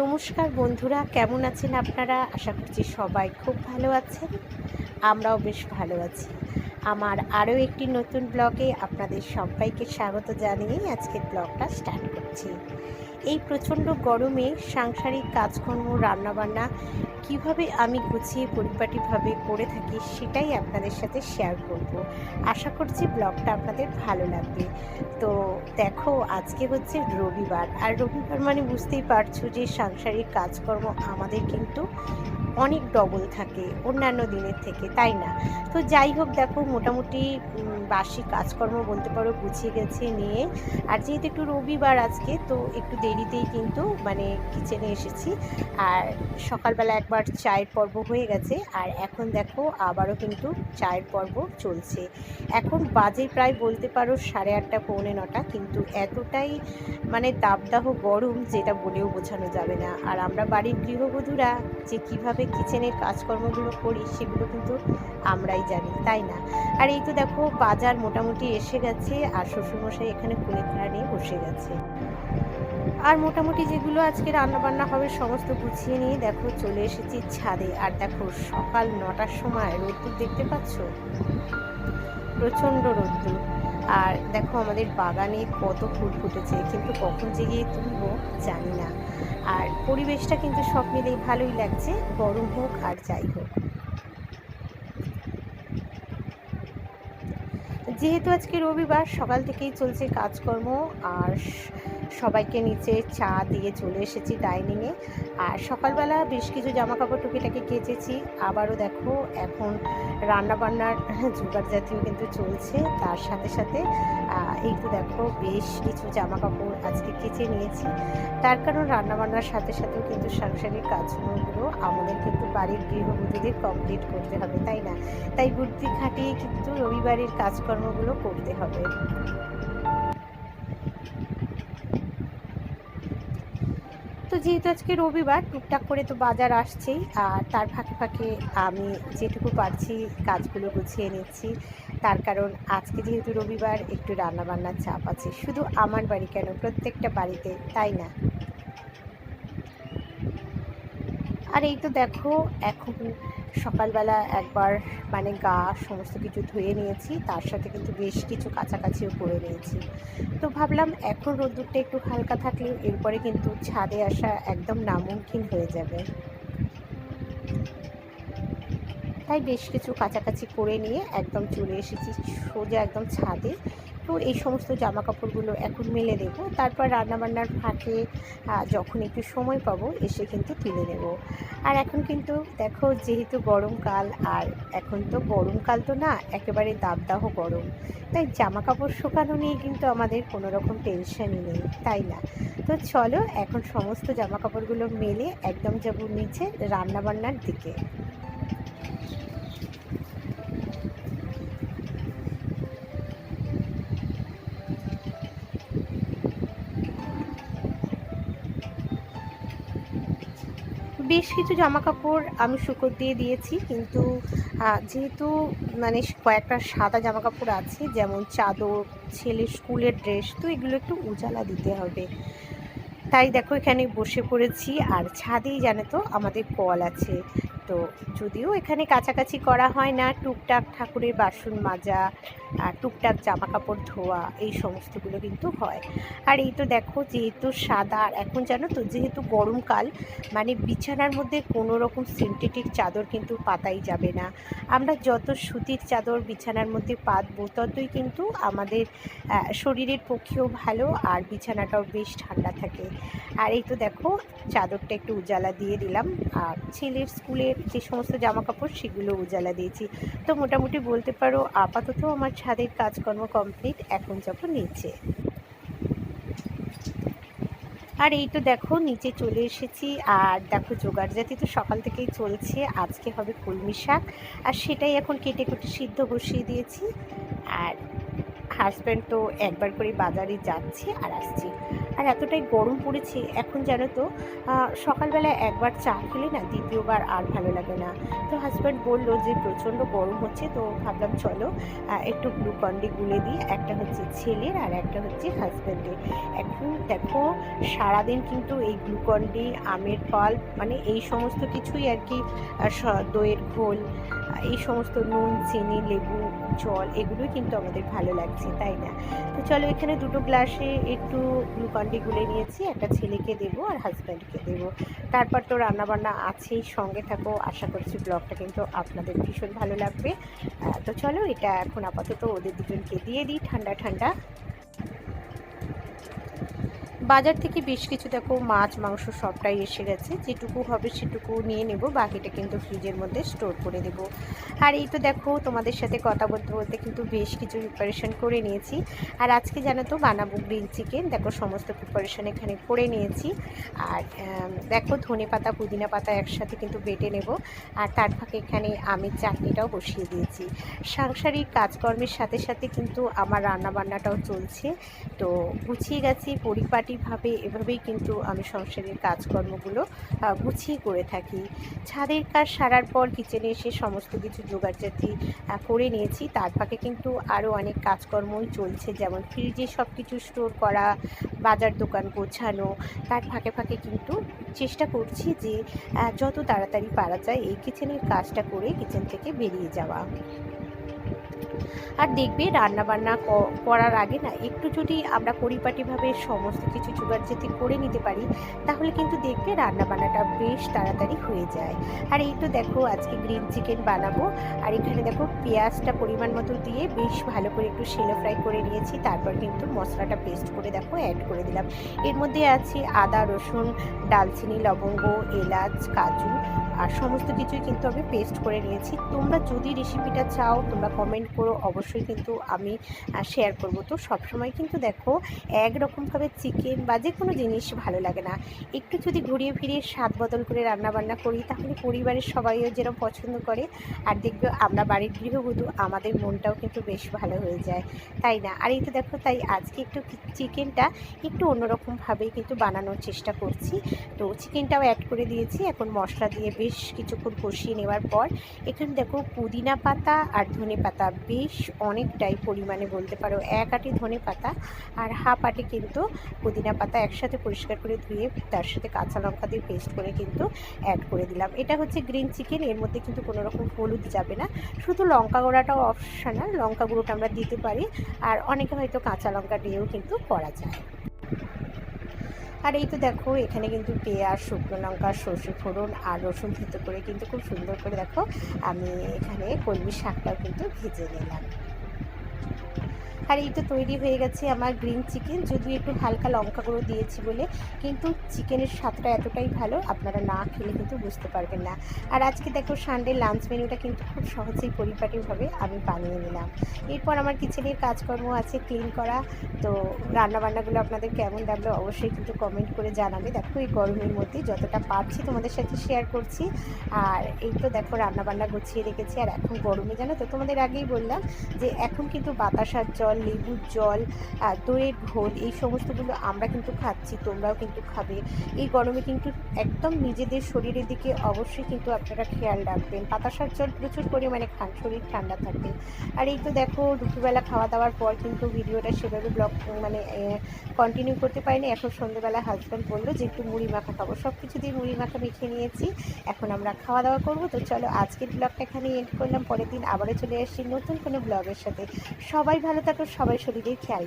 নমস্কার বন্ধুরা, কেমন আছেন আপনারা? আশা করছি সবাই খুব ভালো আছেন। আমরাও বেশ ভালো আছি। আমার আরও একটি নতুন ব্লগে আপনাদের সবাইকে স্বাগত জানিয়েই আজকের ব্লগটা স্টার্ট করছি। এই প্রচণ্ড গরমে সাংসারিক কাজকর্ম, রান্নাবান্না কীভাবে আমি গুছিয়ে পরিপাটিভাবে করে থাকি সেটাই আপনাদের সাথে শেয়ার করব। আশা করছি ব্লগটা আপনাদের ভালো লাগবে। তো দেখো, আজকে হচ্ছে রবিবার। আর রবিবার মানে বুঝতেই পারছ যে সাংসারিক কাজকর্ম আমাদের কিন্তু অনেক ডবল থাকে, অন্যান্য দিনের থেকে, তাই না? তো যাই হোক, দেখো, মোটামুটি বাসি কাজকর্ম বলতে পারো গুছিয়ে গেছে, নিয়ে। আর যেহেতু একটু রবিবার আজকে, তো একটু দেরিতেই কিন্তু মানে কিচেনে এসেছি। আর সকালবেলা একবার চায়ের পর্ব হয়ে গেছে, আর এখন দেখো, আবারও কিন্তু চায়ের পর্ব চলছে। এখন বাজে প্রায় বলতে পারো সাড়ে আটটা, পৌনে নটা, কিন্তু এতটাই মানে দাবদাহ গরম, যেটা বলেও বোঝানো যাবে না। আর আমরা বাড়ির গৃহবধূরা যে কীভাবে কিচেনের কাজকর্মগুলো করি, সেগুলো কিন্তু আমরাই জানি, তাই না? আর এই তো দেখো, বাজার মোটামুটি এসে গেছে, আর শ্বশুরমশাই এখানে কুলেখাড়া নিয়ে বসে গেছে। আর মোটামুটি যেগুলো আজকে রান্নাবান্না হবে সমস্ত গুছিয়ে নিয়ে দেখো চলে এসেছি ছাদে। আর দেখো, সকাল নটার সময় রোদ্দুর দেখতে পাচ্ছ? প্রচণ্ড রোদ্দুর। আর দেখো আমাদের বাগানে কত ফুল ফুটেছে, কিন্তু কখন যে গিয়ে তুলবো জানি না। আর পরিবেশটা কিন্তু সব মিলেই ভালোই লাগছে, গরম হোক আর যাই হোক। যেহেতু আজকে রবিবার, সকাল থেকেই চলছে কাজকর্ম, আর সবাইকে নিচে চা দিয়ে চলে এসেছি ডাইনিংয়ে। আর সকালবেলা বেশ কিছু জামা কাপড় টুকিটাকি কেচেছি। আবারও দেখো, এখন রান্নাবান্নার জোগাড় জাতীয় কিন্তু চলছে। তার সাথে সাথে তো দেখো, বেশ কিছু জামা কাপড় আজকে কেচে নিয়েছি। তার কারণ রান্নাবান্নার সাথে সাথেও কিন্তু সাংসারিক কাজগুলো আমাদের কিন্তু বাড়ির গৃহবধূদের কমপ্লিট করতে হবে, তাই না? তাই বুদ্ধি খাটিয়ে কিন্তু রবিবারের কাজকর্মগুলো করতে হবে। তো যেহেতু আজকে রবিবার, টুকটাক করে তো বাজার আসছেই, আর তার ফাঁকে ফাঁকে আমি যেটুকু পারছি কাজগুলো গুছিয়ে নিচ্ছি। তার কারণ আজকে যেহেতু রবিবার, একটু রান্নাবান্নার চাপ আছে। শুধু আমার বাড়ি কেন? প্রত্যেকটা বাড়িতে, তাই না? আর এই তো দেখো, এখন সকালবেলা একবার মানে গা সমস্ত কিছু ধুয়ে নিয়েছি, তার সাথে কিন্তু বেশ কিছু কাছাকাছিও করে নিয়েছি। তো ভাবলাম এখন রোদ্দুরটা একটু হালকা থাকলে এরপরে কিন্তু ছাদে আসা একদম নামুমকিন হয়ে যাবে। তাই বেশ কিছু কাছাকাছি করে নিয়ে একদম চলে এসেছি সোজা একদম ছাদে। তো এই সমস্ত জামা কাপড়গুলো এখন মেলে দেবো। তারপর রান্নাবান্নার ফাঁকে যখন একটু সময় পাবো, এসে কিন্তু তুলে নেব। আর এখন কিন্তু দেখো, যেহেতু গরমকাল আর এখন তো গরমকাল তো না, একেবারে দাবদাহ গরম। তাই জামা কাপড় শুকানো নিয়ে কিন্তু আমাদের কোনো রকম টেনশনই নেই, তাই না? তো চলো, এখন সমস্ত জামা কাপড়গুলো মেলে একদম যাব নিচে রান্নাবান্নার দিকে। বেশ কিছু জামা কাপড় আমি শুকর দিয়ে দিয়েছি, কিন্তু যেহেতু মানে কয়েকটা সাদা জামা কাপড় আছে, যেমন চাদর ছেলে স্কুলের ড্রেস, তো এগুলো একটু উজালা দিতে হবে। তাই দেখো এখানে বসে পড়েছি, আর ছাদেই জানে তো আমাদের কল আছে। তো যদিও এখানে কাছাকাছি করা হয় না, টুকটাক ঠাকুরের বাসন মাজা, আর টুকটাক জামা কাপড় ধোয়া, এই সমস্তগুলো কিন্তু হয়। আর এই তো দেখো যেহেতু সাদা, আর এখন জানো তো যেহেতু গরমকাল মানে বিছানার মধ্যে কোনো রকম সিনথেটিক চাদর কিন্তু পাতাই যাবে না। আমরা যত সুতির চাদর বিছানার মধ্যে পাতবো, ততই কিন্তু আমাদের শরীরের পক্ষেও ভালো, আর বিছানাটাও বেশ ঠান্ডা থাকে। আর এই তো দেখো, চাদরটা একটু উজালা দিয়ে দিলাম। আর ছেলের স্কুলের যে সমস্ত জামা কাপড় সেগুলো উজালা দিয়েছি। তো মোটামুটি বলতে পারো, আপাতত আমার ছাদের কাজকর্ম কমপ্লিট এখন যাব নিচে। আর এই তো দেখো, নিচে চলে এসেছি। আর দেখো জোগাড় জাতি তো সকাল থেকেই চলছে। আজকে হবে কলমি শাক। আর সেটাই এখন কেটে কুটে সিদ্ধ বসিয়ে দিয়েছি। আর হাজব্যান্ড তো একবার করে বাজারে যাচ্ছে আর আসছে। আর এতটাই গরম পড়েছে, এখন জানো তো সকালবেলা একবার চা খেলে না দ্বিতীয়বার আর ভালো লাগে না। তো হাজব্যান্ড বলল যে প্রচণ্ড গরম হচ্ছে, তো ভাবলাম চলো একটু গ্লুকন্ডি গুলে দিই, একটা হচ্ছে ছেলের আর একটা হচ্ছে হাজব্যান্ডের এখন দেখো, সারাদিন কিন্তু এই গ্লুকন্ডি আমের ফল মানে এই সমস্ত কিছুই আর কি দইয়ের ঘোল এই সমস্ত নুন, চিনি, লেবু, জল এগুলোই কিন্তু আমাদের ভালো লাগছে, তাই না? তো চলো এখানে দুটো গ্লাসে একটু গ্লুকন্ডি গুলে নিয়েছি, একটা ছেলেকে দেবো আর হাজব্যান্ডকে দেবো। তারপর তো রান্নাবান্না আছেই, সঙ্গে থাকো, আশা করছি ব্লগটা কিন্তু আপনাদের ভীষণ ভালো লাগবে। তো চলো এটা এখন আপাতত ওদের দুজনকে দিয়ে দিই, ঠান্ডা ঠান্ডা। বাজার থেকে বেশ কিছু দেখো মাছ, মাংস সবটাই এসে গেছে। যেটুকু হবে সেটুকু নিয়ে নেব, বাকিটা কিন্তু ফ্রিজের মধ্যে স্টোর করে দেব। আর এই তো দেখো তোমাদের সাথে কথা বলতে বলতে কিন্তু বেশ কিছু প্রিপারেশন করে নিয়েছি। আর আজকে জানো তো বানাবো গ্রিল চিকেন দেখো সমস্ত প্রিপারেশন এখানে করে নিয়েছি। আর দেখো ধনে পাতা, পুদিনা পাতা একসাথে কিন্তু বেটে নেব। আর তার ফাঁকে এখানে আমের চাটনিটাও বসিয়ে দিয়েছি। সাংসারিক কাজকর্মের সাথে সাথে কিন্তু আমার রান্না বান্নাটাও চলছে। তো গুছিয়ে গেছি পরিপাটিভাবে এভাবেই কিন্তু আমি সংসারের কাজকর্মগুলো গুছিয়ে করে থাকি। ছাদের কাজ সারার পর কিচেনে এসে সমস্ত কিছু জোগাড়জাতি করে নিয়েছি। তার ফাঁকে কিন্তু আরও অনেক কাজকর্মই চলছে, যেমন ফ্রিজে সব কিছু স্টোর করা, বাজার দোকান গোছানো। তার ফাঁকে ফাঁকে কিন্তু চেষ্টা করছি যে যত তাড়াতাড়ি পারা যায় এই কিচেনের কাজটা করে কিচেন থেকে বেরিয়ে যাওয়া। আর দেখবে রান্না বান্না করার আগে না একটু যদি আমরা পরিপাটিভাবে সমস্ত কিছু জোগাড়জাতি করে নিতে পারি, তাহলে কিন্তু দেখবে রান্না বান্নাটা বেশ তাড়াতাড়ি হয়ে যায়। আর এই তো দেখো আজকে গ্রিন চিকেন বানাবো, আর এখানে দেখো পেঁয়াজটা পরিমাণ মতো দিয়ে বেশ ভালো করে একটু সেলো ফ্রাই করে নিয়েছি, তারপর কিন্তু মশলাটা পেস্ট করে দেখো অ্যাড করে দিলাম। এর মধ্যে আছে আদা, রসুন, ডালচিনি, লবঙ্গ, এলাচ, কাজু, আর সমস্ত কিছুই কিন্তু আমি পেস্ট করে নিয়েছি। তোমরা যদি রেসিপিটা চাও, তোমরা কমেন্ট করো অবশ্যই কিন্তু আমি শেয়ার করব। তো সবসময় কিন্তু দেখো, একরকমভাবে চিকেন বা যে কোনো জিনিস ভালো লাগে না। একটু যদি ঘুরিয়ে ফিরিয়ে স্বাদ বদল করে রান্না বান্না করি, তাহলে পরিবারের সবাইও যেরকম পছন্দ করে, আর দেখবে আমরা বাড়ির গৃহবধূ, আমাদের মনটাও কিন্তু বেশ ভালো হয়ে যায়। তাই না? আর এই তো দেখো, তাই আজকে একটু চিকেনটা একটু অন্যরকমভাবেই কিন্তু বানানোর চেষ্টা করছি। তো চিকেনটাও অ্যাড করে দিয়েছি। এখন মশলা দিয়ে বেশ কিছুক্ষণ কষিয়ে নেওয়ার পর, এখানে দেখো পুদিনা পাতা আর ধনে পাতা বেশ অনেকটাই পরিমাণে বলতে পারো এক আটি ধনে পাতা আর হাফ আটি কিন্তু পুদিনা পাতা একসাথে পরিষ্কার করে ধুয়ে তার সাথে কাঁচা লঙ্কা দিয়ে পেস্ট করে কিন্তু অ্যাড করে দিলাম। এটা হচ্ছে গ্রিন চিকেন এর মধ্যে কিন্তু কোনো রকম হলুদ যাবে না। শুধু লঙ্কা গুঁড়াটাও অপশনাল লঙ্কা গুঁড়োটা আমরা দিতে পারি। আর অনেকে হয়তো কাঁচা লঙ্কা দিয়েও কিন্তু করা যায়। আর এই তো দেখো, এখানে কিন্তু পেঁয়াজ, শুকনো লঙ্কা, সর্ষে ফোড়ন আর রসুন থেতো করে কিন্তু খুব সুন্দর করে দেখো, আমি এখানে কলমি শাকটাও কিন্তু ভেজে নিলাম। আর এই তো তৈরি হয়ে গেছে আমার গ্রিন চিকেন। যদিও একটু হালকা লঙ্কা গুঁড়ো দিয়েছি বলে, কিন্তু চিকেনের স্বাদটা এতটাই ভালো, আপনারা না খেলে কিন্তু বুঝতে পারবেন না। আর আজকে দেখো সানডে লাঞ্চ মেনুটা কিন্তু খুব সহজেই পরিপাটিভাবে আমি বানিয়ে নিলাম। এরপর আমার কিচেনের কাজকর্ম আছে ক্লিন করা। তো রান্নাবান্নাগুলো আপনাদের কেমন লাগল অবশ্যই কিন্তু কমেন্ট করে জানাবে। দেখো এই গরমের মধ্যে যতটা পারছি তোমাদের সাথে শেয়ার করছি। আর এই তো দেখো রান্নাবান্না গুছিয়ে রেখেছি। আর এখন গরমে জানো তো তোমাদের আগেই বললাম যে এখন কিন্তু বাতাসার জল লেবুর জল দইয়ের ঘোল, এই সমস্তগুলো আমরা কিন্তু খাচ্ছি, তোমরাও কিন্তু খাবে। এই গরমে কিন্তু একদম নিজেদের শরীরের দিকে অবশ্যই কিন্তু আপনারা খেয়াল রাখবেন। বাতাসার জল প্রচুর পরিমাণে খান, শরীর ঠান্ডা থাকবে আর এই তো দেখো, দুপুরবেলা খাওয়া দাওয়ার পর কিন্তু ভিডিওটা সেভাবে ব্লগ মানে কন্টিনিউ করতে পারিনি। এখন সন্ধ্যেবেলা হাজব্যান্ড বলল যে, একটু মুড়ি মাখা খাব। সব কিছু দিয়ে মুড়ি মাখা মেখে নিয়েছি। এখন আমরা খাওয়া দাওয়া করব। তো চলো, আজকের ব্লগটা এখানে এন্ড করলাম। পরের দিন আবারও চলে আসছি নতুন কোনো ব্লগের সাথে। সবাই ভালো থাকো সবাই শরীরের খেয়াল।